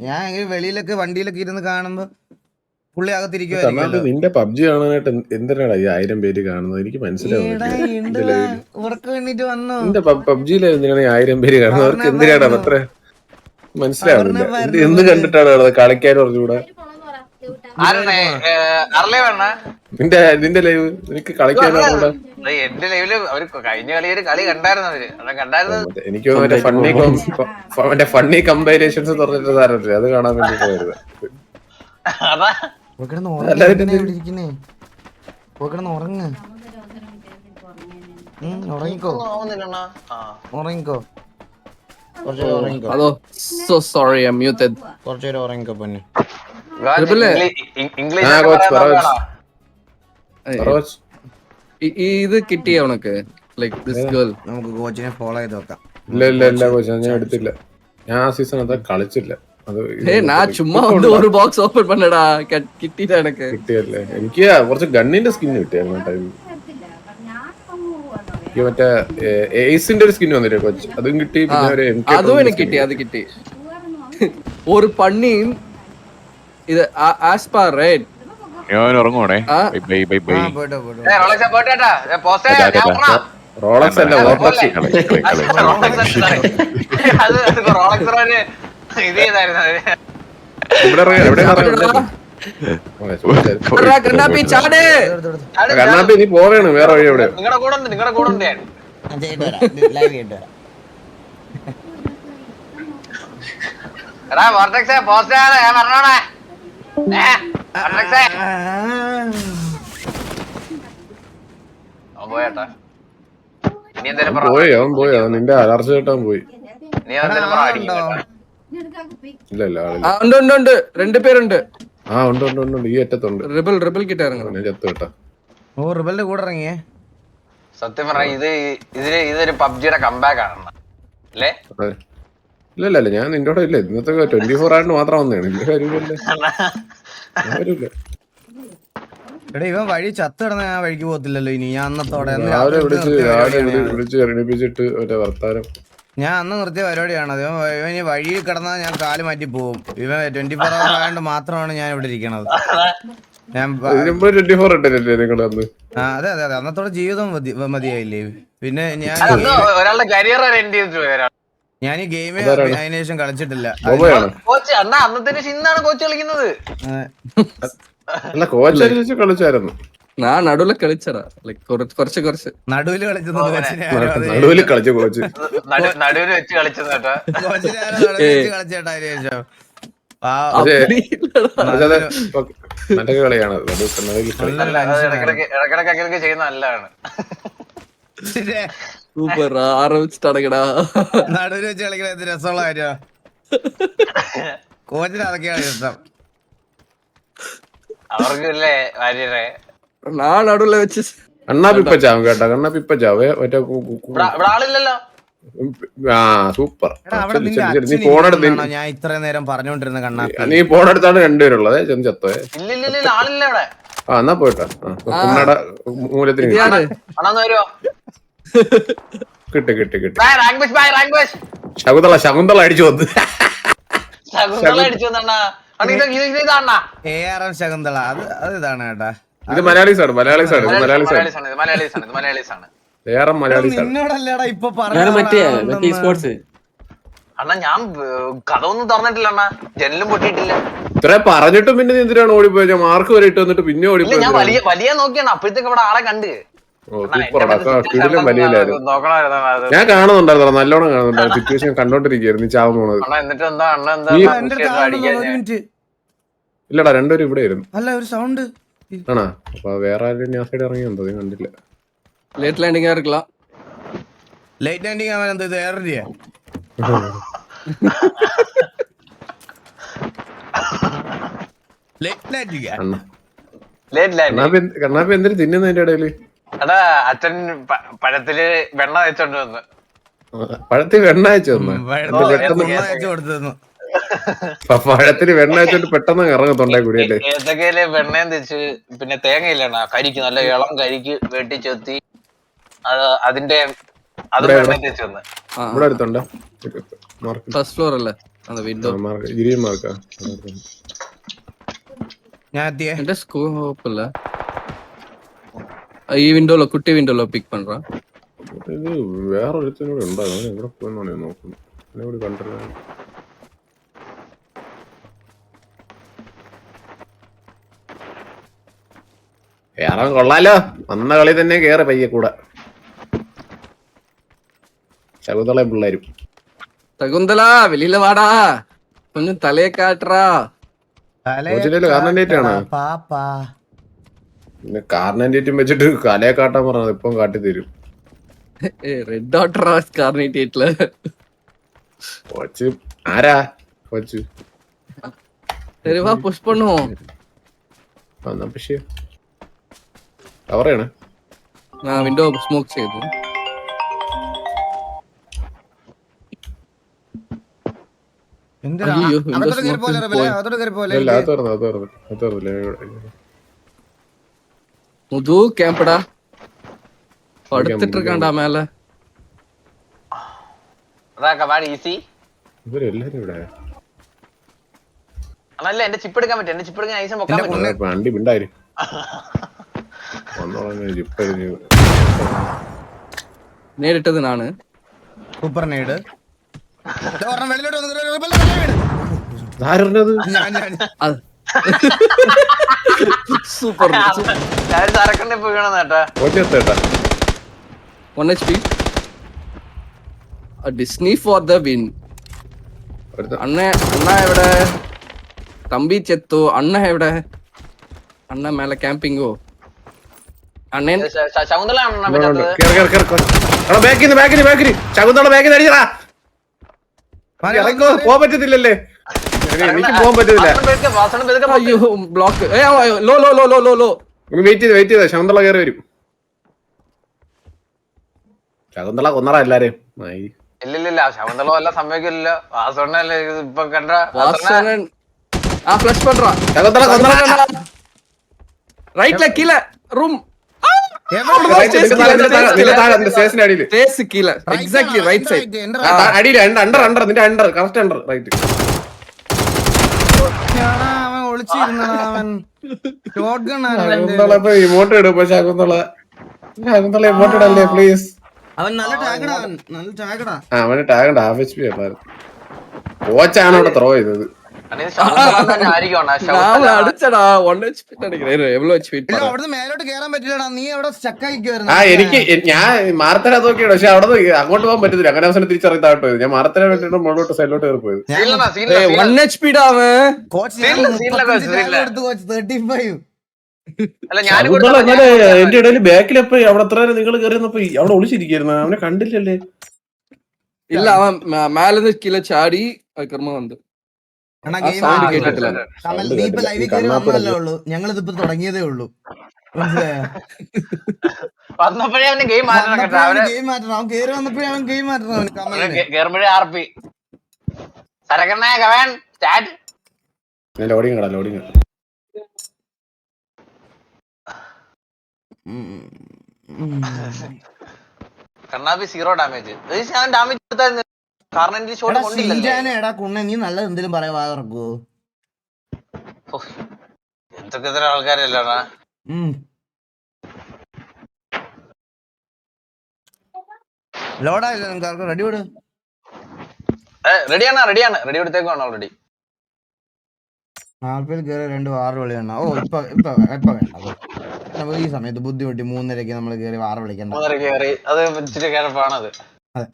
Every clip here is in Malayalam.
ഞാൻ ഇങ്ങനെ വെളിയിലൊക്കെ വണ്ടിയിലൊക്കെ ഇരുന്ന് കാണുമ്പോ പുള്ളി അകത്തിരിക്കുവായിരിക്കും നിന്റെ പബ്ജി കാണാനായിട്ട് എന്ത്- എന്തിനാടാ ഈ ആയിരം പേര് കാണുന്നത്? എനിക്ക് മനസ്സിലാവുന്നില്ല? വന്നോ? നിന്റെ പബ്ജിയിൽ എന്തിനാണ് ആയിരം പേര് കാണുന്നത്? അവർക്ക് എന്തിനാണ് അത്ര മനസ്സിലാവുന്നില്ല. എന്ത് കണ്ടിട്ടാണ് കളിക്കാൻ പറഞ്ഞുകൂടാ? നിന്റെ നിന്റെ ലൈവ് നിനക്ക് കളിക്കാൻ അറിഞ്ഞൂടാ എന്റെ ലൈവിൽ അവർ കഴിഞ്ഞ കളി ഒരു കളി കണ്ടായിരുന്നു അവർ. അത് കണ്ടായിരുന്നത്. എനിക്ക് തോന്നുന്നു മറ്റേ ഫണ്ണി മറ്റേ ഫണ്ണി കമ്പാരിസൺസ് പറഞ്ഞിട്ട് സാരമില്ല അത് കാണാൻ വേണ്ടി പോയത്. ഉറങ്ങ്. ഉറങ്ങിക്കോ. ആ. ഉറങ്ങിക്കോ. കുറച്ചു ഉറങ്ങിക്കോ. So sorry I muted. കുറച്ചു നേരം ഉറങ്ങിക്കോ പൊന്നെ. ഇത് കിട്ടിയ ഉണക്ക് ലൈക് ദിസ് ഗേൾ നമുക്ക് കോച്ചിനെ ഫോളോ ചെയ്ത് നോക്കാം. ഇല്ല ഇല്ല ഇല്ല കോച്ച് ഞാൻ എടുത്തില്ല. ഞാൻ ആ സീസൺ അത് കളിച്ചില്ല ചുമ്മാ ഒരു ബോക്സ് ഓപ്പൺ എനിക്ക് കിട്ടിയല്ലേ കുറച്ച് ഗണ്ണിന്റെ സ്കിൻ കിട്ടി മറ്റേ ഏസിന്റെ ഒരു സ്കിൻ വന്നില്ലേ കൊച്ചു? അതും കിട്ടി പിന്നെ അതും എനിക്ക് കിട്ടി അത് കിട്ടി. ഒരു പണ്ണിയും ഇത് ആസ്പാ റെഡ് ഞാൻ ഉറങ്ങുവാണേ. ബൈ ബൈ ബൈ റോളക്സ് അല്ല. കണ്ണാപ്പി നീ പോവേണ് വേറെ വഴി എവിടെ നിങ്ങളുടെ കൂടെ നിങ്ങളുടെ കൂടെ ഉണ്ട് ഞാൻ. ഞാൻ ലൈവ് ചെയ്തിട്ട് വരാം. എടാ വോർട്ടക്സേ പോസ്റ്റേ ഞാൻ പറഞ്ഞോണേ നിന്റെ അലർജി കേട്ടാൻ പോയി. നീ എന്തേലും പറ അടിക്കും കേട്ടോ. ഇല്ല ഇല്ല ആളില്ല. ഉണ്ട് ഉണ്ട് ഉണ്ട്. രണ്ട് പേരുണ്ട്. ആ ഉണ്ട് ഉണ്ട് ഉണ്ട് ഈ അറ്റത്തുണ്ട്. റിബൽ റിബൽ കിட்ட ഇറങ്ങണം. ഞാൻ ചത്തു കേട്ടാ. ഓ റിബലിന്റെ കൂടെ ഇറങ്ങിയേ? സത്യം പറഞ്ഞ ഇത് ഇതിൽ ഇതൊരു പബ്ജിയുടെ കമ്പാക്ക് ആണ് അല്ലേ. ഇല്ല ഇല്ല ഞാൻ നിന്റെ കൂടെ ഇല്ല. ഇന്നത്തെ ട്വന്റി ഫോർ ആയിട്ട് മാത്രം വന്നതാണ്. ഇല്ല കാര്യമില്ല എടാ ഇവൻ വഴി ചത്ത് കിടന്ന ഞാൻ വഴിക്ക് പോകത്തില്ലല്ലോ ഇനി. ഞാൻ അന്നത്തോടെ അന്ന് രാവിലെ രാത്രി വിളിച്ച് നിർത്തിയ രാവിലെ പരിപാടിയാണ് വിളി- ഞാൻ. വിളിച്ച് എണീപ്പിച്ചിട്ട് മറ്റേ വർത്താനം. ഞാൻ അന്ന് നിർത്തിയ പരിപാടിയാണ്. അത് ഇവൻ ഇവൻ ഈ വഴിയിൽ കിടന്നാൽ ഞാൻ കാൽ മാറ്റി പോകും. ഇവൻ ട്വന്റി ഫോർ അവർ ആയതുകൊണ്ട് മാത്രമാണ് ഞാൻ ഇവിടെ ഇരിക്കണത്. ഞാൻ പ- ഇതിനുമ്പോ ട്വന്റി ഫോർ ഇട്ടല്ലേ നിങ്ങൾ അന്ന്? ആ, അതെ അതെ അതെ. അന്നത്തോടെ ജീവിതം മതി മതിയായില്ലേ? പിന്നെ ഞാൻ ഒരാളുടെ കരിയർ വരെ എൻഡ് ചെയ്തിട്ട് പോയി ഒരാൾ ഞാൻ ഈ ഗെയിം അതിനുശേഷം കളിച്ചിട്ടില്ല. കോച്ച് കോച്ച് കളിക്കുന്നത്. കളിച്ചായിരുന്നു. ആ നടുവിൽ കളിച്ചടാ കുറച്ച് കുറച്ച്. നടുവിൽ കളിച്ചത് നടുവിൽ കളിച്ചു കോച്ച്. നടുവിൽ വെച്ച് കളിച്ചേട്ടാ നല്ല കളിയാണ്. ചെയ്യുന്ന നല്ലതാണ്. സൂപ്പർ. ആരംഭിച്ചിട്ടാണെങ്കിടാ നടുവിൽ വെച്ച് കളിക്കണ രസമുള്ള കാര്യമാ കോച്ചിന് അതൊക്കെയാണ് രസം അവർക്കല്ലേ വാര്യരെ? ഞാൻ നടുവിൽ വെച്ച് അണ്ണാ പിപ്പ ചാവും കേട്ടോ അണ്ണാ പിപ്പച്ചാവേ. ചാവേ ഇവിടെ ഇവിടെ ആളില്ലല്ലോ. ആ സൂപ്പർ. എടാ, അവിടെ ശരി, നീ അച്ഛൻ ഫോണെടുത്ത് ഞാൻ ഇത്രയും നേരം പറഞ്ഞുകൊണ്ടിരുന്ന കണ്ണാ നീ ഫോണെടുത്താണ് രണ്ടുപേരുള്ളത് ചെന്ന് ചത്തോയെ ഇല്ല ഇല്ല ഇല്ല, ഇല്ല ആളില്ല ഇവിടെ. ആ എന്നാ പോയിട്ടോ. ഉണ്ണട മൂലത്തിന് ഇത് ഞാൻ കിട്ടി കിട്ടി കിട്ടി. ബൈ റാങ്ക് ബൈ റാങ്ക് ശകുന്തള ശകുന്തള അടിച്ചു വന്ന്. ശകുന്തള അടിച്ചു അത് അത് ഇതാണ് കേട്ടാ ഇത് മലയാളീസ് ആണ് മലയാളീസ് ആണ് മലയാളീസ് ആണ് മലയാളീസ് ആണ് ഇത് മലയാളീസ് ആണ് വേറെ മലയാളീസ് നിന്നോടല്ലേടാ ഇപ്പൊ മറ്റേ സ്പോർട്സ് അണ്ണാ ഞാൻ കഥ ഒന്നും തുറന്നിട്ടില്ല അണ്ണാ ജനലും പൊട്ടിയിട്ടില്ല. ഇത്ര പറഞ്ഞിട്ടും പിന്നെ നീ എന്തിനാണ് ഓടിപ്പോയത്? ഞാൻ മാർക്ക് വരെ ഇട്ട് വന്നിട്ട് പിന്നെ ഓടിപ്പോയി ഓടിപ്പോയത്? ഞാൻ വലിയ വലിയ നോക്കിയാണ്. അപ്പോഴത്തേക്ക് ഇവിടെ ആളെ കണ്ട്. ഞാൻ കാണുന്നുണ്ടായിരുന്നു നല്ലോണം കാണുന്നുണ്ടായിരുന്നു സിറ്റുവേഷൻ കണ്ടോണ്ടിരിക്കുന്നു ചാവാൻ പോണത്. ഇല്ലടാ രണ്ടുപേരും ഇവിടെ ആയിരുന്നു. അല്ല ഒരു സൗണ്ട് ആണോ? അപ്പൊ വേറെ ആരും ഞാൻ സൈഡ് ഇറങ്ങിയുണ്ടോ ഞാൻ കണ്ടില്ല. ലേറ്റ് ലാൻഡിങ് ആയിരിക്കലാം ലേറ്റ് ലാൻഡിങ് ആവാൻ എന്താ ഇത്? ഏറിയ ലേറ്റ് ലാൻഡിങ് ലേറ്റ് ലാൻഡിങ് കണ്ണാപ്പി എന്തിനു തിന്നുന്നതിന്റെ ഇടയിൽ? അതാ അച്ഛൻ പഴത്തിൽ വെണ്ണ അയച്ചോണ്ട് വന്ന്. പഴത്തിൽ വെണ്ണ അയച്ചു തന്നു പഴത്തിൽ വെണ്ണ അയച്ചോണ്ട് പെട്ടെന്ന് ഇറങ്ങും കൂടിയല്ലേ ഏത്തക്കയിൽ വെണ്ണയും തിരിച്ച് പിന്നെ തേങ്ങയില്ലാണ് കരിക്ക് നല്ല ഇളം കരിക്ക് വെട്ടിച്ചെത്തി അതിന്റെ അത് ഫസ്റ്റ് ഫ്ലോർ വിൻഡോ ഞാൻ എന്റെ സ്കോപ്പ് ഈ വിൻഡോല കുട്ടി വിൻഡോല പിക്ക് பண்றேன் ഇത് വേറെ ഒരുത്തനോട് ഉണ്ടായിരുന്നു എവിടെ പോയെന്നാണ് ഞാൻ നോക്കുന്നത്. എന്നെ കൂടി കണ്ടിരുന്നു വേറെ കൊള്ളാലോ. വന്ന കളി തന്നെ കേറി പയ്യ കൂടെ. ശകുന്തള പിള്ളേരും. ശകുന്തള വെളിയില വാടാ. കൊഞ്ചും തലയെ കാട്ടറാ. പാപ്പാ. പിന്നെ കാർണേറ്റേറ്റും വെച്ചിട്ട് കലയെ കാട്ടാൻ പറഞ്ഞത് ഇപ്പം കാട്ടി തരും റെഡ് ഡോട്ടർ കാർണേറ്റേറ്റിൽ കൊച്ച്. ആരാ? കൊച്ച്. തെരുവാ പുഷ് പണ്ണോ പക്ഷേ കവറാണ് ആ വിൻഡോ സ്മോക്ക് ചെയ്തു. എന്താ അതോടെ കേറി പോലെ അതോടെ കേറി പോലെ അത് തുറന്നു അത് തുറന്നു അത് തുറന്നില്ല. முது கேம்படா படுத்துட்டு இருக்கான்டா மேல അതാ വാടി ഈസി ഇവരെല്ലാരും ഇവിടെ അല്ല എന്റെ ചിപ്പ് എടുക്കാൻ പറ്റും എന്റെ ചിപ്പ് എടുക്കാൻ ഐസം പൊക്കാൻ എന്റെ പറ്റും കുണ്ണ- വണ്ടി മിണ്ടായി വന്നോളാം ജിപ്പ് நேரிட்டது நானு സൂപ്പർ നീഡ് ഒരെണ്ണം വെളിയിലോട്ട് വന്നു റബലെ, സൂപ്പർ. ഞാൻ തറക്കണ്ടി ഡിസ്നി ഫോർ ദ വിൻ അണ്ണ അണ്ണ എവിടെ? തമ്പി ചെത്തു. അണ്ണ എവിടെ? അണ്ണ മേലെ ക്യാമ്പിങ്ങോ? അണ്ണൻ ശകുന്തള ശകുന്തള ബാക്കിന്ന് അടിച്ചടാ. പോ പറ്റത്തില്ലല്ലേ? എനിക്ക് പോകാൻ പറ്റുന്നില്ല അയ്യോ ബ്ലോക്ക് ലോ ലോ ലോ ലോ ലോ ലോ. വെയിറ്റ് ചെയ്ത് വെയിറ്റ് ചെയ്ത. ശകുന്തള കയറി വരും. ശകുന്തള കൊന്നറ എല്ലാരെയും. ഇല്ലില്ല ആ റൈറ്റ് റൂം അടിയിൽ. റൈറ്റ് സൈഡ് അണ്ടർ അണ്ടർ നിന്റെ under correct under right shotgun Shakuntala emote Shakuntala. Shakuntala emote ഇടല്ലേ please അവൻ നല്ല ടാഗടാ അവൻ. നല്ല ടാഗടാ അവന് ഹാഫ് എച്ച് പി ഉണ്ടായിരുന്നു കോച്ചാണ് അവിടെ ത്രോ ചെയ്തത്. എനിക്ക് ഞാൻ മാർത്തന നോക്കിയാണ് പക്ഷെ അവിടെ അങ്ങോട്ട് പോകാൻ പറ്റില്ല അങ്ങനെ അവസരം തിരിച്ചറിയാൻ ഞാൻ മാർത്തന വേണ്ടിട്ട് മുകളിലോട്ട് സൈഡിലോട്ട് കയറി പോയത് വൺ എച്ച് പി പിയുടെ എന്റെ ഇടയിൽ ബാക്കിൽ എപ്പോ അവിടെ അത്ര നിങ്ങൾ കയറിയപ്പോ അവിടെ ഒളിച്ചിരിക്കുന്നു അവനെ കണ്ടില്ലല്ലേ? ഇല്ല അവൻ മേലെ നിൽക്കില്ല ചാടി കർമ്മ വന്നു. നീ ഇപ്പൊ കേട്ടില്ല. ലൈവിൽ ഈ കയറി കണ്ണാപ്പി വന്നല്ലേ ഉള്ളൂ. ഞങ്ങൾ ഇതിപ്പോ തുടങ്ങിയതേ ഉള്ളൂ. മനസ്സിലായോ? വന്നപ്പോഴേ ഗെയിം മാറ്റണം ഗെയിം മാറ്റണം. അവൻ കേറി വന്നപ്പോഴേ അവൻ ഗെയിം മാറ്റണം അവന്. കേറുമ്പോഴേ ആർ പി സരക്കണ്ണേ കവൻ സ്റ്റാർട്ട് ലോഡിങ് കടാ ലോഡിങ് സീറോ ഡാമേജ് ഞാൻ ഡാമേജ് കൊടുത്തായിരുന്നു കാരണം ഷോട്ട് എടാ കൊണ്ടില്ലല്ലേ? ഷീജാനെ എടാ കുണ്ണെ നീ നല്ലത് എന്തെങ്കിലും പറയാ ഓ, എന്തൊക്കെ ഇത്ര ആൾക്കാരല്ലേടാ? ലോഡായില്ല നിങ്ങൾക്ക് റെഡി വിട്. റെഡിയാണ് റെഡിയാണ് റെഡി എടുത്തേക്കാണ് ഓൾറെഡി നാൽപ്പതിൽ കയറി രണ്ട് വിളിയാണ് ഓ ഇപ്പൊ ഇപ്പൊ ഇപ്പൊ വേണ്ട. അത്. നമുക്ക് ഈ സമയത്ത് ബുദ്ധിമുട്ടി മൂന്നരക്ക് നമ്മൾ കേറി ആറ് വിളിക്കണം അത് അതെ.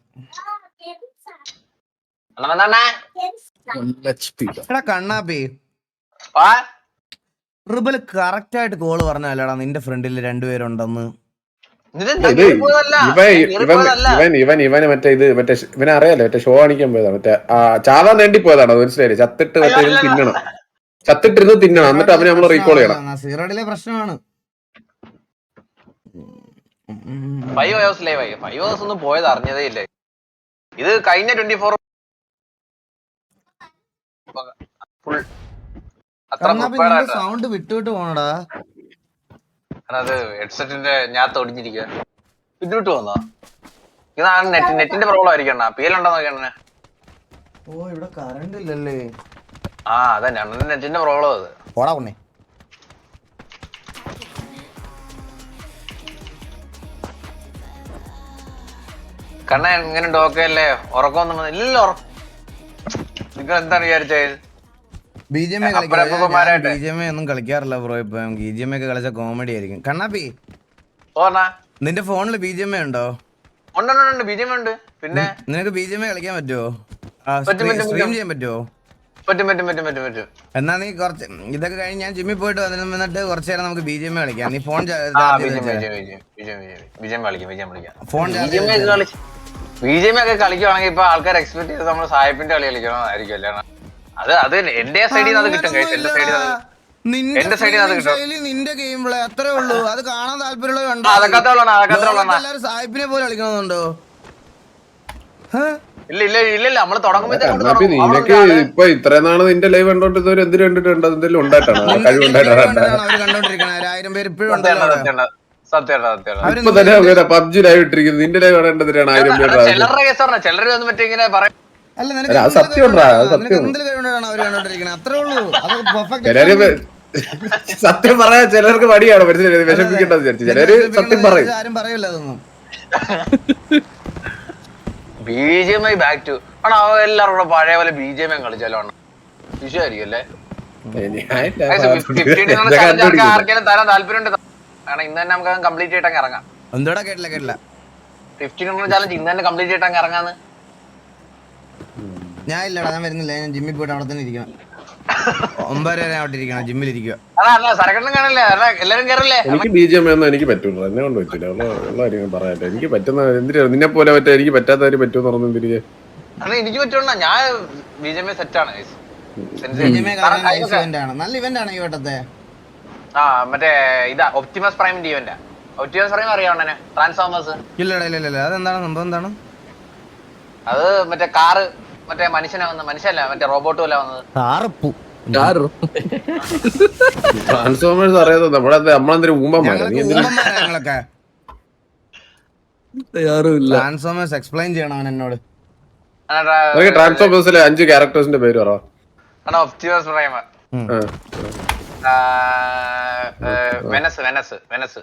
എടാ കണ്ണാപ്പി. റിബൽ കറക്റ്റ് ആയിട്ട് കോൾ പറഞ്ഞല്ലടാ നിന്റെ ഫ്രണ്ടിൽ രണ്ടുപേരുണ്ടെന്ന്. ഇവൻ ഇവൻ ഇവൻ ഇവൻ ഇവന് മറ്റേ ഇത് മറ്റേ ഇവനെ അറിയാലോ മറ്റേ ഷോ കാണിക്കാൻ പോയതാ മറ്റേ ചാവാൻ വേണ്ടി പോയതാണ് മനസ്സിലായില്ലേ? ചത്തിട്ട് മറ്റേ തിന്നണം. ചത്തിട്ടിരുന്ന് തിന്നണം എന്നിട്ട് അവനെ നമ്മൾ റീകോൾ ചെയ്യണം. സീറോഡിലെ പ്രശ്നമാണ്. ഫൈവ് ഹവേഴ്സ് ലൈവ് ആയി ഫൈവ് ഹവേഴ്സ് ഒന്നും പോയത് അറിഞ്ഞതേ ഇല്ല? ഇത് കഴിഞ്ഞ ട്വന്റി ഫോർ ഫുൾ അത്ര പ്രിപ്പയർഡ് ആയിട്ടാ സൗണ്ട് വിട്ടുവിട്ട് പോണടാ. കാരണം അത് ഹെഡ്സെറ്റിന്റെ ഞാൻ ഒടിഞ്ഞിരിക്കുക വിട്ടുവിട്ട് പോന്നോ? ഇതാണ് നെറ്റ് നെറ്റിന്റെ പ്രോബ്ലം ആയിരിക്കണ പി എൽ ഉണ്ടോ നോക്കണേ ഓ ഇവിടെ കറണ്ട് ഇല്ലല്ലേ. ആ അതന്നെ അണ്ണന്റെ നെറ്റിന്റെ പ്രോബ്ലം അത്. ഓടാ കൊണ്ണേ കണ്ണ ഇങ്ങനെ ഡോക്കല്ലേ ഉറക്കം ഒന്നും ഇല്ലല്ലോ ഉറക്കം നിങ്ങൾ എന്താണ് വിചാരിച്ചത് ബി ജി എം എ അപ്പരപ്പന്മാരായിട്ട്. ബി ജി എം എ ഒന്നും കളിക്കാറില്ല ബ്രോ ഇപ്പൊ ബി ജി എം ഒക്കെ കളിച്ച കോമഡി ആയിരിക്കും കണ്ണാപ്പി നിന്റെ ഫോണിൽ ബി ജി എം എ ഉണ്ടോ ഉണ്ട് പിന്നെ നിനക്ക് ബി ജി എം എ കളിക്കാൻ പറ്റുമോ പറ്റും, പറ്റും, സ്ട്രീം ചെയ്യാൻ പറ്റുമോ പറ്റും പറ്റും പറ്റും പറ്റും പറ്റും എന്നാ നീ കുറച്ച് ഇതൊക്കെ കഴിഞ്ഞ് ഞാൻ ജിമ്മിൽ പോയിട്ട് വന്നിട്ട് വന്നിട്ട് കുറച്ച് നേരം നമുക്ക് ബി ജി എം എ കളിക്കാം നീ ഫോൺ ഫോൺ ബിജെം ജെ പി ഒക്കെ കളിക്കുവാണെങ്കിൽ ഇപ്പൊ ആൾക്കാർ എക്സ്പെക്ട് ചെയ്ത് നമ്മൾ സാഹിബിന്റെ കളി കളിക്കണമെന്നായിരിക്കും അല്ലേ? അത് അത് എന്റെ സൈഡിൽ നിന്ന് അത് കിട്ടും. എന്റെ സൈഡിൽ എന്റെ സൈഡിൽ നിന്ന് അത് കിട്ടും. നിന്റെ ഗെയിം പ്ലേ അത്രേ ഉള്ളൂ. അത് കാണാൻ അതൊക്കെ സാഹിബിനെ പോലെ കളിക്കണമെന്നുണ്ടോ? ഇല്ല ഇല്ല ഇല്ല ഇല്ല. നമ്മൾ തുടങ്ങുമ്പോഴത്തേക്കും നിനക്ക് ഇപ്പൊ ഇത്രയും നാൾ നിന്റെ ലൈവ് കണ്ടോണ്ടിരുന്നവർ എന്തിനു കണ്ടിട്ടുണ്ട്? എന്തെങ്കിലും ഉണ്ടായിട്ടാണ്? ആയിരം പേര് ഇപ്പോഴും പബ്ജി ലൈവ് ഇട്ടിരിക്കുന്നത്. നിന്റെ ലൈവ് ആയിരം ചിലര് സത്യം പറയാ ചിലർക്ക് മടിയാണ്. മനസ്സിലായത് വിഷമിക്കേണ്ടത് വിചാരിച്ചു. ചിലര് സത്യം പറയും. B J M I back to ആണോ എല്ലാവരും കൂടെ പഴയ പോലെ ബി ജെ എം ഐ കളിച്ചാലോ വിഷയമായിരിക്കും അല്ലേ? ആർക്കെങ്കിലും തരാൻ താല്പര്യം ഉണ്ട് കാരണം ഇന്ന് തന്നെ നമുക്ക് കംപ്ലീറ്റ് ചെയ്തിട്ട് അങ്ങ് ഇറങ്ങാം. എന്തോടാ കേട്ടില്ല കേട്ടില്ല. ഫിഫ്റ്റീൻ ഹൺഡ്രഡ് ചാലഞ്ച് ഇന്ന് തന്നെ കംപ്ലീറ്റ് ചെയ്തിട്ട് അങ്ങ് ഇറങ്ങാന്ന് ഞാൻ ഇല്ലടാ ഞാൻ വരുന്നില്ല. ഞാൻ ജിമ്മിൽ പോയിട്ട് അവിടെ തന്നെ ഇരിക്കണം. ഒമ്പത് വരെ അവിടെ ഇരിക്കണം ജിമ്മിൽ ഇരിക്കുക. അതാ അല്ല സരക്കണ്ണും കാണില്ലേ? അതാ എല്ലാരും കയറില്ലേ എനിക്ക് ബി ജെ എം ഒന്നും എനിക്ക് പറ്റൂല എന്നെ കൊണ്ട് പറ്റില്ല ഉള്ള ഉള്ള കാര്യം പറയാട്ടെ എനിക്ക് പറ്റുന്ന എന്തിനാ? നിന്നെ പോലെ പറ്റാ എനിക്ക് പറ്റാത്തവര് പറ്റുമെന്ന് പറഞ്ഞു തിരികെ അണ്ണാ എനിക്ക് പറ്റുന്ന ഞാൻ ബി ജെ എം സെറ്റ് ആണ് നല്ല ഇവന്റ് ആണ് ഈ വട്ടത്തെ. ആ മറ്റേ ഇതാ ഒപ്റ്റിമസ് പ്രൈം ഇവന്റാ ഒപ്റ്റിമസ് പ്രൈം അറിയാവുന്ന ട്രാൻസ്ഫോമേഴ്സ് ഇല്ലടാ ഇല്ല ഇല്ല അതെന്താണ്? സംഭവം എന്താണ്? അത് മറ്റേ കാറ് മറ്റേ മനുഷ്യനാ മനുഷ്യല്ല മറ്റേ റോബോട്ടും അല്ല വന്നത്. കാറപ്പു. ട്രാൻസ്ഫോമേഴ്സ് അറിയാതെ നമ്മളെ നമ്മളെന്തൊരു ഊമ്പന്മാരാ? നീ എന്തിനാ? ഞങ്ങളൊക്കെ? ട്രാൻസ്ഫോമേഴ്സ് എക്സ്പ്ലെയിൻ ചെയ്യണം അവൻ എന്നോട്. ട്രാൻസ്ഫോമേഴ്സിലെ അഞ്ച് ക്യാരക്ടേഴ്സിന്റെ പേര് പറ. Optimus Prime Venus Venus Venus.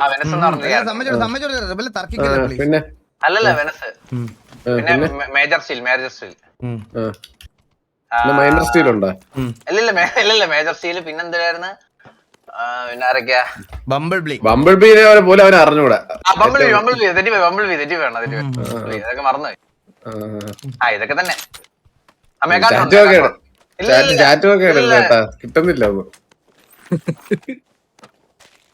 ആ വെനസ് എന്ന്. പിന്നെ? അല്ലല്ല വെനസ്. പിന്നെ major steel major steel. Minor steel ഉണ്ടോ? ഉം. ഇല്ലില്ല മേജർ സ്റ്റീൽ പിന്നെന്തായിരുന്നു പോലെ അവനെ അറിഞ്ഞൂടാ. ഇതൊക്കെ മറന്നുപോയി. ആ ഇതൊക്കെ തന്നെ. കിട്ടുന്നില്ല ഒന്നും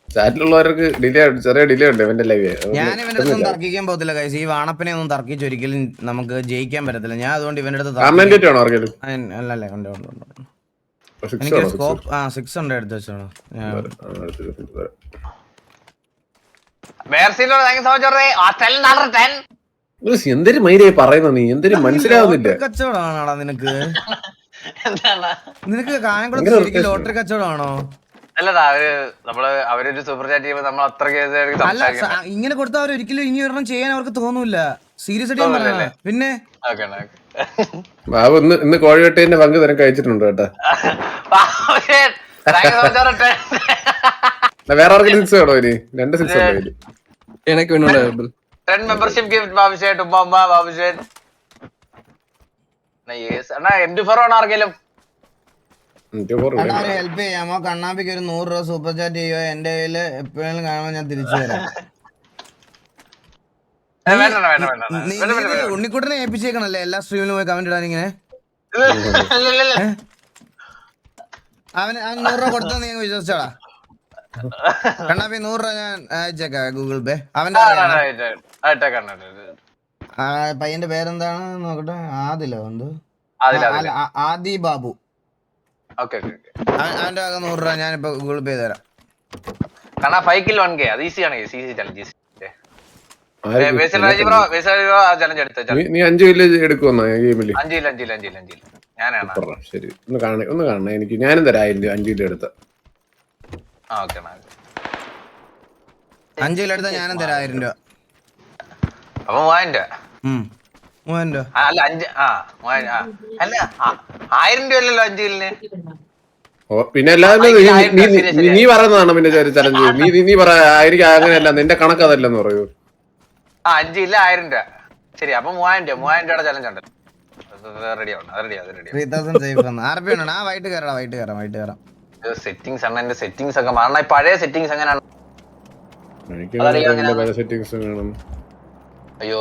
ചാറ്റിലുള്ളവർക്ക് ഡിലേ ചെറിയ ഡിലേ ഉണ്ട് ഇവന്റെ ലൈവ് ഞാൻ ഇവന്റെ അടുത്തൊന്നും തർക്കിക്കാൻ പോകത്തില്ല കൈസ് ഈ വാണപ്പനെ ഒന്നും തർക്കിച്ച് ഒരിക്കലും നമുക്ക് ജയിക്കാൻ പറ്റത്തില്ല. ഞാൻ അതുകൊണ്ട് ഇവന്റെ അടുത്ത് ഉണ്ട് ഉണ്ട് ഉണ്ട്, ഉണ്ട്. എനിക്ക് സ്കോപ്പ് ആ സിക്സ് ഉണ്ട് എടുത്ത് വെച്ചോളൂ. എന്തൊരു മൈരേ പറയുന്നു നീ? എന്തൊരു മനസ്സിലാവുന്നില്ല. കച്ചവടമാണോ നിനക്ക്. നിനക്ക് കായംകുളത്ത് ലോട്ടറി കച്ചവടമാണോ? അല്ലടാ അവർ നമ്മൾ അവരൊരു സൂപ്പർ ചാറ്റ് ചെയ്യുമ്പോ നമ്മൾ അത്ര ഇങ്ങനെ കൊടുത്താൽ അവർ ഒരിക്കലും ഇനി ഒരെണ്ണം ചെയ്യാൻ അവർക്ക് തോന്നൂല സീരിയസ് ആയിട്ട് പറഞ്ഞല്ലേ പിന്നെ? ബാബു ഇന്ന് ഇന്ന് കോഴിവെട്ടേന്റെ പങ്ക് തരം കഴിച്ചിട്ടുണ്ട് കേട്ടോ. വേറെ ആർക്കും സിക്സ് വേണോ ഇനി? രണ്ട് സിക്സ് എനിക്ക് വേണ്ട ടെൻ മെമ്പർഷിപ്പ് ഗിഫ്റ്റ് ബാബുഷേട്ട് ഉമ്മ ബാബുഷേട്ട് ഹെൽപ്പ് ചെയ്യാമോ കണ്ണാപ്പിക്ക് ഒരു നൂറ് രൂപ സൂപ്പർ ചാറ്റ് ചെയ്യോ എന്റെ കയ്യിൽ എപ്പോഴും കാണുമ്പോ ഞാൻ തിരിച്ചു തരാം ഉണ്ണിക്കുട്ടനെ ഏൽപ്പിച്ചേക്കണല്ലേ എല്ലാ സ്ട്രീമിലും പോയി കമന്റ് ഇടാൻ ഇങ്ങനെ. അവന് അവൻ നൂറ് രൂപ കൊടുത്താ നീ അങ്ങ് വിശ്വസിച്ചോടാ കണ്ണാപ്പി നൂറ് രൂപ ഞാൻ അയച്ചേക്കാം ഗൂഗിൾ പേ അവന്റെ ആ, പയ്യന്റെ പേരെന്താണ് നോക്കട്ടെ? ആദിലോ എന്ത്? ആദി ബാബു. അവന്റെ ആകെ നൂറ് രൂപ ഞാനിപ്പോ ഗൂഗിൾ പേ തരാം. കാരണം ഫൈവ് കിൽ വൺ കെ അത് ഈസിയാണ് ഈസി ചലഞ്ച് ഈസി ചലഞ്ച് നീ- അഞ്ച് എടുക്കുമെന്നാ ഗെയിമിൽ കിലോ ഞാനാണ്. പറ, ശരി. ഒന്ന് കാണേ ഒന്ന് കാണണേ എനിക്ക്. ഞാനും തരാം അഞ്ച് അഞ്ചു കിലോ എടുത്ത. ആ ഓക്കെ അഞ്ചു കിലോ എടുത്താൽ ഞാനും തരാം ആയിരം രൂപ. അപ്പൊ മൂവായിരം രൂപ. മൂവായിരം രൂപ. അല്ല അഞ്ച് ആ മൂവായിരം അല്ല ആയിരം രൂപ അല്ലല്ലോ അഞ്ച് കിലിന്. ഓ, പിന്നെ അല്ലാതെ നീ- പറയുന്നതാണ് പിന്നെ ചലഞ്ച്. നീ നീ- നീ പറ ആയിരിക്കും അങ്ങനെയല്ല നിന്റെ കണക്ക് അതല്ലെന്ന് പറയൂ. ആ അഞ്ച് കിലോ ആയിരം രൂപ. ശരി അപ്പൊ മൂവായിരം രൂപ മൂവായിരം രൂപയുടെ ചലഞ്ച് ഉണ്ട്. സേഫ് ആണ് എന്റെ സെറ്റിംഗ്സ് ഒക്കെ മാറണം. പഴയ സെറ്റിങ്സ് എങ്ങനെയാണ്? എനിക്ക് അയ്യോ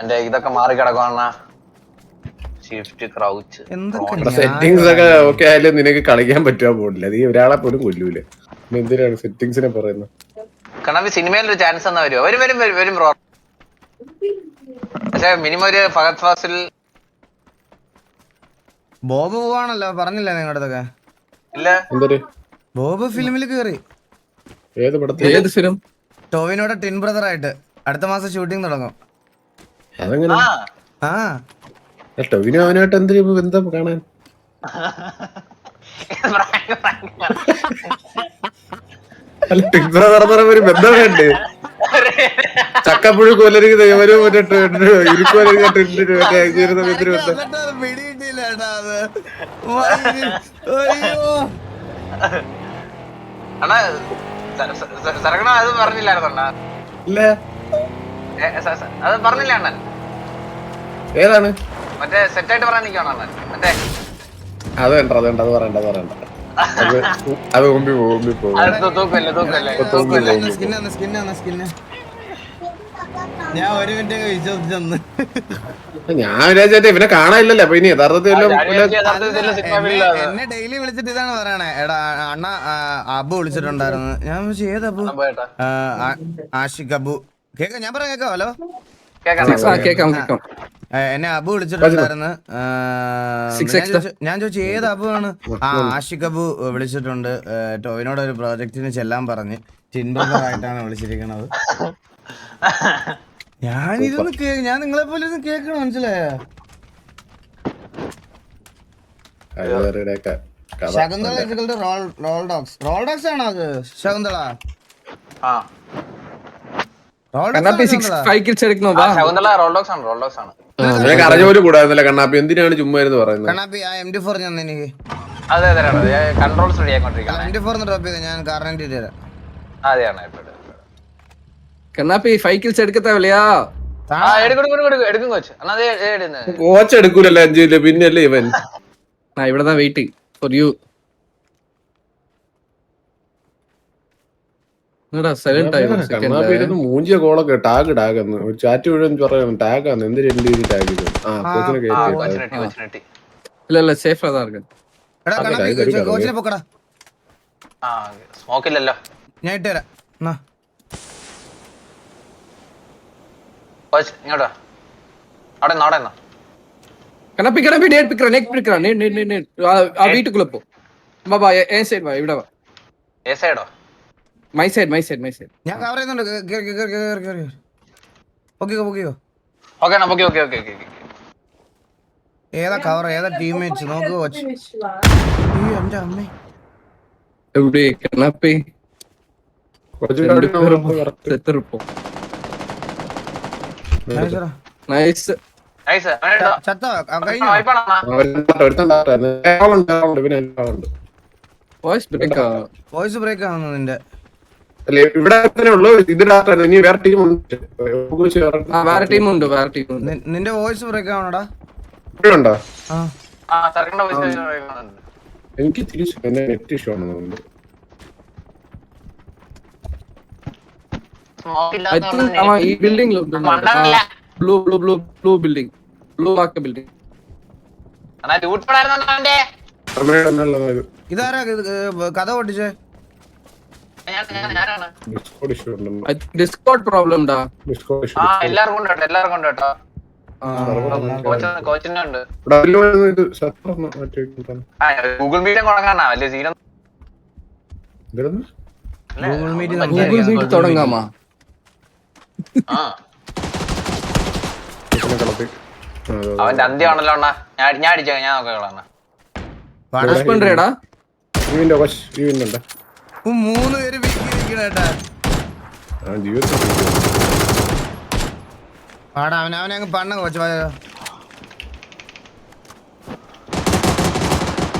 എന്റെ ഇതൊക്കെ മാറി കിടക്കുവാണ ഷിഫ്റ്റ് ക്രൗച്ച് എന്തൊക്കെ സെറ്റിങ്സ് ഒക്കെ ഓക്കെ ആയാലും നിനക്ക് കളിക്കാൻ പറ്റാൻ പോകില്ല നീ ഒരാളെ പോലും കൊല്ലൂല. എന്തിനാണ് സെറ്റിങ്സിനെ പറയുന്നത് കാരണം സിനിമയിൽ ഒരു ചാൻസ് എന്നാ വരുമോ വരും വരും വരും വരും ബ്രോ പക്ഷെ മിനിമം ഒരു ഫഹദ് ഫാസിൽ ബോബ് പോവാണല്ലോ പറഞ്ഞില്ലേ നിങ്ങളുടെ അടുത്തൊക്കെ? ഇല്ല. എന്തൊരു? ബോബ് ഫിലിമിൽ കേറി. ഏത് പടത്തിൽ ഏത് ഫിലിം ടോവിനോടെ ടിൻ ബ്രദർ ആയിട്ട്. അടുത്ത മാസം ഷൂട്ടിംഗ് തുടങ്ങും. അതെങ്ങനെ? ആ. ടൊവിനോ അവനായിട്ട് എന്തിനു ബന്ധം കാണാൻ? അല്ല ടിക്സറ പറഞ്ഞ ഒരു ബന്ധം വേണ്ടേ ചക്കപ്പുഴു കൊല്ലരിക്ക് ദൈവരും മറ്റേ ബന്ധം അണ്ണാ സർക്കണ അത് പറഞ്ഞില്ലായിരുന്നു ഇല്ല. അത് പറഞ്ഞില്ല അണ്ണൻ? ഏതാണ്? മറ്റേ സെറ്റായിട്ട് പറയാൻ നിൽക്കണം അണ്ണൻ? മറ്റേ അത് വേണ്ട അത് വേണ്ട അത് പറയണ്ട അത് പറയണ്ട. അത് മുമ്പിൽ പോകും മുമ്പിൽ പോകും ഞാൻ ഒരു മിനിറ്റ് വിശ്വസിച്ചെന്ന് ഞാൻ വിചാരിച്ചേ ഇവനെ കാണാനില്ലല്ലോ അപ്പൊ ഇനി യഥാർത്ഥത്തിൽ എന്നെ ഡെയിലി വിളിച്ചിട്ട് ഇതാണ് പറയണേ. എടാ അണ്ണ അബു വിളിച്ചിട്ടുണ്ടായിരുന്നു. ഞാൻ ഏത് അബു? ആഷിഖ് അബു. കേക്ക ഞാൻ പറയാം കേക്കോ? ഹലോ? കേക്കാം. ആ കേക്കാം കേക്കാം. എന്നെ അബു വിളിച്ചിട്ടുണ്ടായിരുന്നു ഞാൻ. ചോദിച്ചു- ഏത് അബു ആണ്? ആ ആഷിഖ് അബു വിളിച്ചിട്ടുണ്ട്. ടോവിനോട് ഒരു പ്രോജക്റ്റിന് ചെല്ലാൻ പറഞ്ഞ്. ചിന്തകളായിട്ടാണ് ആയിട്ടാണ് വിളിച്ചിരിക്കണത്. ഞാൻ ഇതൊന്ന് കേ ഞാൻ നിങ്ങളെ പോലെ ഒന്ന് കേൾക്കണം മനസ്സിലായോ. ശകുന്തള റോൾ റോൾ റോൾ ആണോ അത്? ശകുന്തള? ഞാൻ കറഞ്ഞ ആ ഡ്രോപ്പ് ഞാൻ കിൽസ് കോച്ച്. എടുക്കൂലല്ലേ അഞ്ചില്ല ഇവൻ. ഇവിടെ വെയിറ്റ് ഫോർ യു മൂഞ്ചിയ കോളൊക്കെ ടാഗ് ടാഗ് എന്ന്. ചാറ്റ് മുഴുവൻ ടാഗ് ആണ്. എന്ത് രണ്ട് രീതി ടാഗ് ഞാൻ ഇട്ട് നെക് ആ വീട്ടുക്കുള്ള പോ ബാബാ ഏ സൈഡ് വാ ഇവിടെ വാ. ഏ സൈഡോ? My side my side my side ഞാൻ കവർ ചെയ്യുന്നുണ്ട്. കേറി കേറി കേറി കേറി okay okay okay okay okay okay okay ഏതാ കവർ ഏതാ ടീംമേറ്റ്സ് നോക്ക് വാച്ച് ഈ എന്റെ അമ്മേ. എവിടെ? കണപ്പേ നൈസ് നൈസ് ചത്ത? കഴിഞ്ഞു? വോയിസ് ബ്രേക്ക് ആവുന്നു നിന്റെ. അല്ലേ ഇവിടെ തന്നെ ഉള്ളു ഇതിന്റെ ഇനി വേറെ ടീം ഉണ്ട്. വേറെ ടീം ഉണ്ട് വേറെ ടീം ഉണ്ട്. നിന്റെ വോയിസ് ബ്രേക്ക് ആവണടാ. ഇവിടെ ഉണ്ടോ എനിക്ക് തിരിച്ചു നെറ്റ് ഇഷ്യൂ ആണെന്ന് തോന്നുന്നു. ഈ ബിൽഡിംഗിൽ blue blue blue blue building blue ആക്ക ബിൽഡിംഗ് ഇതാരാ കഥ പൊട്ടിച്ചേ? ഡിസ്കോർഡ് ഇഷ്യൂ ഉണ്ടല്ലോ ഡിസ്കോഡ് പ്രോബ്ലം ഉണ്ടാ ഡിസ്കോഡ് ഇഷ്യൂ ആ എല്ലാവർക്കും ഉണ്ട് കേട്ടോ എല്ലാവർക്കും ഉണ്ട്. കേട്ടോ ഗൂഗിൾ മീറ്റ് ഗൂഗിൾ മീറ്റ് അവന്റെ അന്ത്യമാണല്ലോ അണ്ണാ. ഞാൻ ഞാൻ അടിച്ചോ ഞാൻ നോക്കാം മൂന്ന് പേര് അടിക്കണേട്ടാ ആ ജീവിതത്തിൽ പാടാ അവൻ അവനെ അങ്ങ് പണ്ണ കൊച്ചു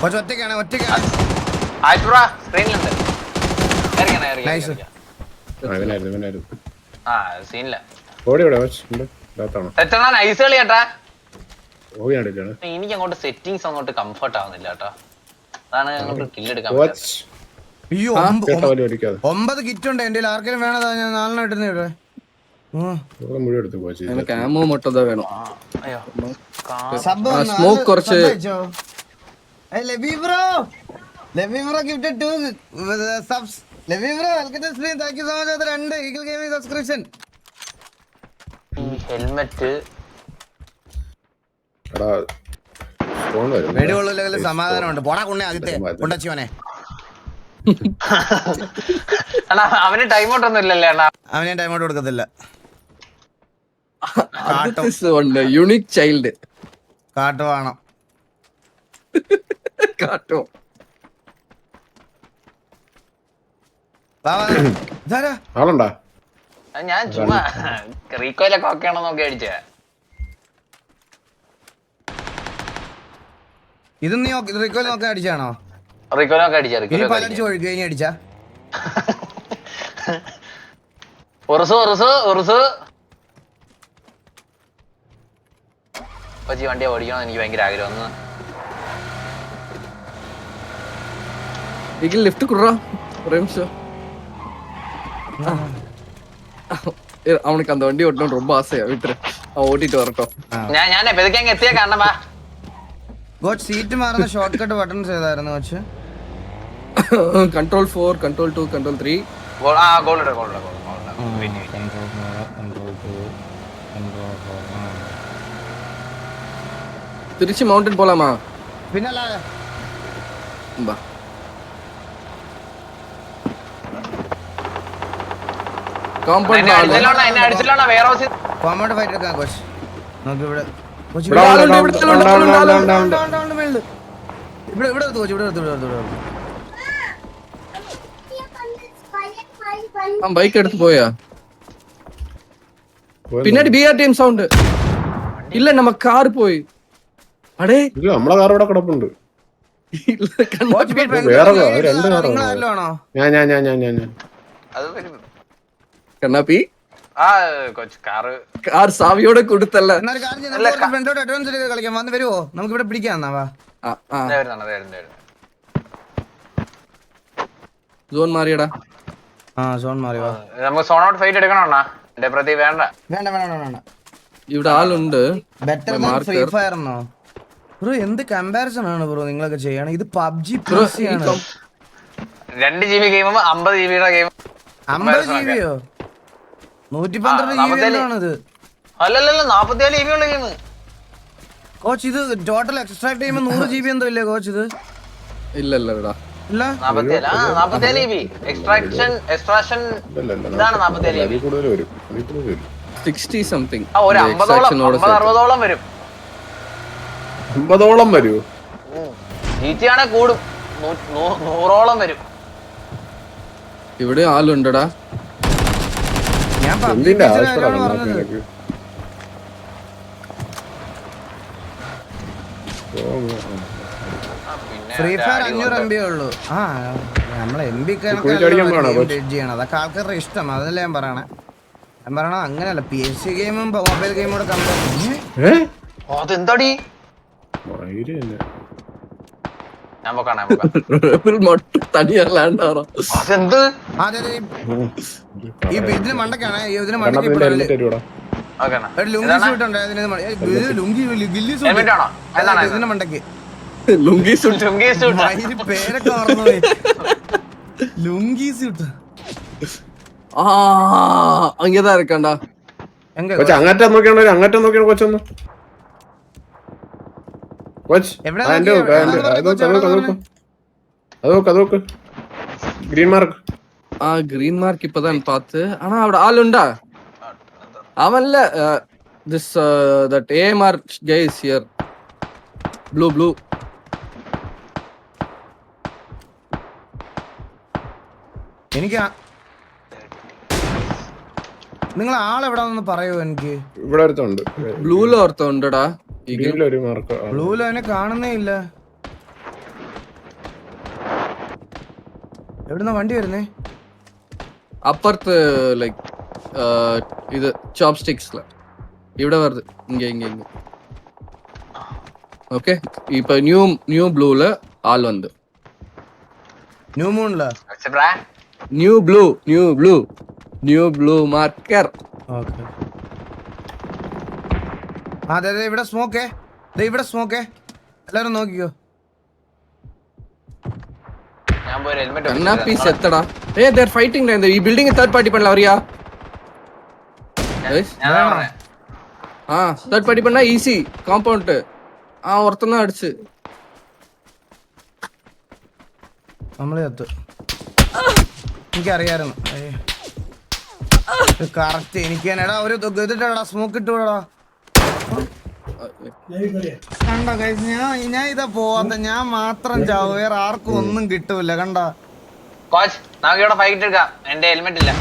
കൊച്ചു ഒറ്റയ്ക്കാണ് ഒറ്റയ്ക്കാണ്. ആയിരൂറ സ്ക്രീനിലുണ്ട്. നൈസ് അവനായിരുന്നു ആ സീനില്ല. ഓടി ഓടി അകത്താണോ എത്ര നൈസ് കളി ചേട്ടാ ഓടി അടുക്കാണ് എനിക്ക് അങ്ങോട്ട് സെറ്റിങ്സ് അങ്ങോട്ട് കംഫർട്ട് ആവുന്നില്ല കേട്ടോ. അതാണ് അങ്ങോട്ട് കില്ലെടുക്കാൻ ഒമ്പത് കിറ്റ് ഉണ്ട് എന്റെ ആർക്കെങ്കിലും വേണതാ ഞാൻ നാലെണ്ണം ഇട്ടുന്ന ഇവിടെ എനിക്ക് വേണം. സ്മോക്ക് കുറച്ച്. സമാധാനമുണ്ട്. പോടാ കുണ്ണേ ആദ്യത്തെ. കൊണ്ടച്ചോനെ അവന് ടൈം ഔട്ടൊന്നും ഇല്ലല്ലേ അണ്ണാ? അവനെ ടൈം ഔട്ട് കൊടുക്കത്തില്ല. Unique child child. കാട്ടോ വാ, വാ. ഇതാരാ? ആളുണ്ടാ? ഞാൻ ചുമ്മാ റീകോയിലൊക്കെ ഒക്കെ ആണോ നോക്കി അടിച്ച? ഇത് നീ റിക്കോയിൽ നോക്കാൻ അടിച്ചാണോ വണ്ടി ഓടിക്കണം എനിക്ക് ഭയങ്കര ആഗ്രഹം. എനിക്ക് ലിഫ്റ്റ് കുറോ அவனுக்கு அந்த வண்டி ஓட்டணும் ரொம்ப ஆசையா விட்டுரு அவன் ഞാൻ ഞാൻ എത്തിയ കാരണം വാ. ഗോഡ് സീറ്റ് മാറുന്ന ഷോർട്ട് കട്ട് ബട്ടൺസ് ഏതായിരുന്നു വെച്ച് control four control two control three gold gold control control two control four Trichy mountain போலாமா பின்னால பா காம்பவுண்ட் அடிச்சலாம் என்ன அடிச்சலாம் நான் வேற ஹவுஸ் காம்பவுண்ட் ஃபைட் இருக்கான் கோஷ் நோக்கி விட கோஷ் விட விட விட விட விட விட விட விட விட விட விட விட விட ആ ബൈക്ക് എടുത്ത് പോയാ? പിന്നാടി B R T M sound ഇല്ല നമ്മ കാർ പോയി. അടേ. ഇല്ല നമ്മളെ കാർ ഇവിടെ കിടപ്പുണ്ട്. വേറെ രണ്ട് ഞാൻ ഞാൻ ഞാൻ ഞാൻ ഞാൻ കണ്ണാപ്പി കാർ സാവിയോടെ കൊടുത്തല്ല. അഡ്വാൻസ് വന്ന് വരുമോ നമുക്ക് ഇവിടെ സോൺ മാറിയടാ. ആ സോൺ മാറി വാ. നമുക്ക് സോൺ ഔട്ട് ഫൈറ്റ് എടുക്കണോ അണ്ണാ. എന്റെ പ്രതി വേണ്ട. വേണ്ട വേണ്ട വേണ്ട വേണ്ട. ഇവിടെ ആളുണ്ട്. ബെറ്റർ ദാൻ ഫ്രീ ഫയർ എന്നോ? ബ്രോ എന്ത് കമ്പാരിസൺ ആണ് ബ്രോ നിങ്ങളൊക്കെ ചെയ്യണം? ഇത് പബ്ജി ആണ്. രണ്ട് ജി ബി ഗെയിമും അമ്പത് ജി ബിയുടെ ഗെയിം അമ്പത് ജി ബിയോ നൂറ്റി പന്ത്രണ്ട് ജി ബി. ആണിത് അല്ലല്ലല്ല നാപ്പത്തിനാല് ജി ബി ഉള്ള ഗെയിം കോച്ച് ഇത് ടോട്ടൽ എക്സ്ട്രാക്ട് ചെയ്യുമ്പോൾ നൂറ് ജി ബി എന്തോ ഇല്ലേ കോച്ച് ഇത്? ഇല്ല അമ്പതോളം വരും. അമ്പതോളം കൂടും. നൂറോളം വരും. ഇവിടെ ആളുണ്ടടാ. ഞാൻ? ഓ, ഫ്രീ ഫയർ അഞ്ഞൂറ് എം. ബി ഉള്ളൂ. ആ നമ്മളെ എം ബി? ചെയ്യണം അതൊക്കെ ആൾക്കാരുടെ ഇഷ്ടം. അതല്ല ഞാൻ പറയണേ. ഞാൻ പറയണ അങ്ങനെയല്ല. പി എസ് സി ഗെയിമും മൊബൈൽ ഗെയിമും കൂടെ കമ്പയർ അതെന്താടി. ഞാൻ പോക്കാണ് അതെന്ത്. ഈ മണ്ടക്കാണ്. മണ്ടക്ക് ലുങ്കി ലുങ്കി ഇതിന് മണ്ടക്ക്. Lungi suit lungi suit lungi suit ആ അങ്ങേതാ ഇറക്കണ്ട അങ്ങാറ്റം നോക്കിയാണോ? അങ്ങാറ്റം നോക്കിയാണോ കൊച്ചൊന്ന് കൊച്ച് ഗ്രീൻ മാർക്ക്. ആ green mark this that here blue blue എനിക്ക് നിങ്ങൾ ആളെവിടെ നിന്ന് പറയൂ എനിക്ക്? ഇവിടെ ഒരുത്തുണ്ട് ബ്ലൂലോ ഒരുത്തുണ്ടടാ ഗ്രീനിൽ ഒരു മാർക്ക് ബ്ലൂലോ എന്നെ കാണുന്നേ ഇല്ല. എവിടുന്ന വണ്ടി വരുന്നേ? അപ്പുറത്ത് ലൈക്ക് ഇത് ചോപ് സ്റ്റിക്സ് ഇവിടെ വരുത് ഇങ്ങ ഇങ്ങ ഇങ്ങ. ഓക്കെ ഇപ്പൊ ന്യൂ ന്യൂ ബ്ലൂൽ ആൾ വന്ന്. New മൂണിലാ? അച്ഛബ്രാ new blue new blue new blue marker okay ആ അതെ അതെ ഇവിടെ സ്മോക്കേ ദേ ഇവിടെ സ്മോക്കേ എല്ലാരും നോക്കിക്കോ ഞാൻ പോയി ഹെൽമെറ്റ് கண்ணாப்பி செத்தடா ஏ தேர் ஃபைட்டிங் இந்த ഈ பில்டிங் தேர்ட் பார்ட்டி பண்ணல வரியா Guys, ഞാൻ പറഞ്ഞേ ஆ தேர்ட் பார்ட்டி பண்ணா ஈஸி காம்பவுண்ட் ആ ഒരുത്തന്നെ അടിച്ച് നമ്മള് ചത്ത് എനിക്കറിയായിരുന്നു. കറക്റ്റ് എനിക്ക് തന്നെടാ ഒരു ഇതിട്ടാ സ്മോക്ക് ഇട്ടുടാ. കണ്ടോ guys, ഞാൻ ഞാൻ ഇതാ പോവാത്ത ഞാൻ മാത്രം ചാവും. വേറെ ആർക്കും ഒന്നും കിട്ടൂല കണ്ടോ? കോച്ച് നമുക്ക് ഇവിടെ ഫൈറ്റ് എടുക്കാം. എന്റെ ഹെൽമെറ്റ് ഇല്ല.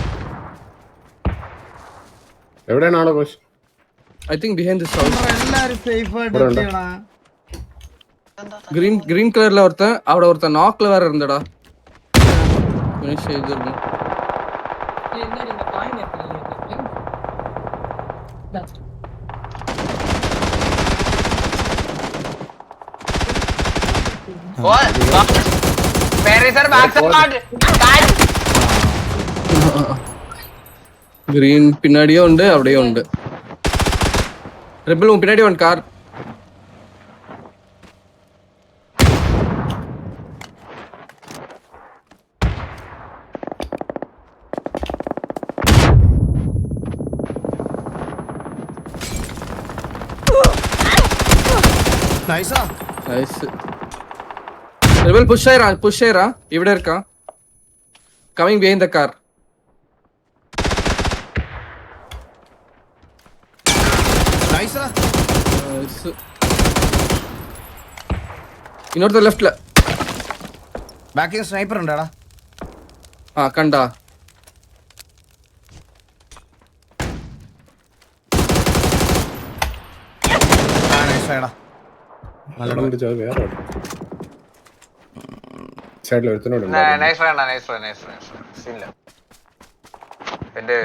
എവിടെയാണ് ആളെ coach I think behind this house എല്ലാരും സേഫ് ആയിട്ട് ഇവിടെ ഉണ്ട്. Bunu şey dur mu? Yerlerinde aynı yerlerde biliyor musun? Ben. What? Where is her backside? Green பின்னாடியே உண்டு அப்படியே உண்டு ட்ரிபிள் உன் பின்னாடி one car plus rebel push Aayira push ஆயிரா இவட இருக்கா கமிங் பிஹைண்ட் த கார் நைஸா இன்னொருத்தர் லெஃப்ட்ல பேக்கிங் ஸ்னைப்பர் உண்டாடா ஆ கண்டா நைஸாடா വേറെ സൈഡിൽ നൈസ് നൈസ് നൈസ് എന്റെ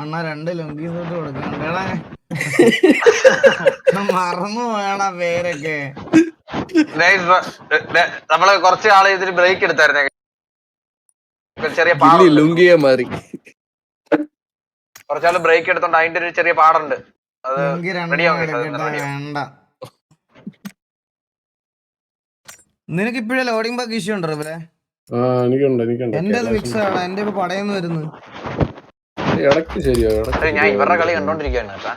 അണ്ണാ രണ്ട് മറന്നു വേണ പേരൊക്കെ. നമ്മൾ കുറച്ച് ആൾ ഇതിന് ബ്രേക്ക് എടുത്തായിരുന്നു. ചെറിയ ലുങ്കിയെ മാറി. കൊറച്ചാൾ ബ്രേക്ക് എടുത്തോണ്ട് അതിന്റെ ഒരു ചെറിയ പാടുണ്ട്. അത് റെഡിയാവും വേണ്ട. നിനക്ക് ഇപ്പോഴേ ലോഡിംഗ് ബാക്ക് ഇഷ്യൂ ഉണ്ടോ ഇവിടെ ആ എനിക്കുണ്ട് എനിക്കുണ്ട്. എന്റെ മിക്സ് ആണ് എന്റെ ഇപ്പൊ പടയെന്ന് വരുന്നു. ഇടയ്ക്ക് ശരിയാ ഞാൻ ഇവരുടെ കളി കണ്ടോണ്ടിരിക്കുകയാണ് കേട്ടാ.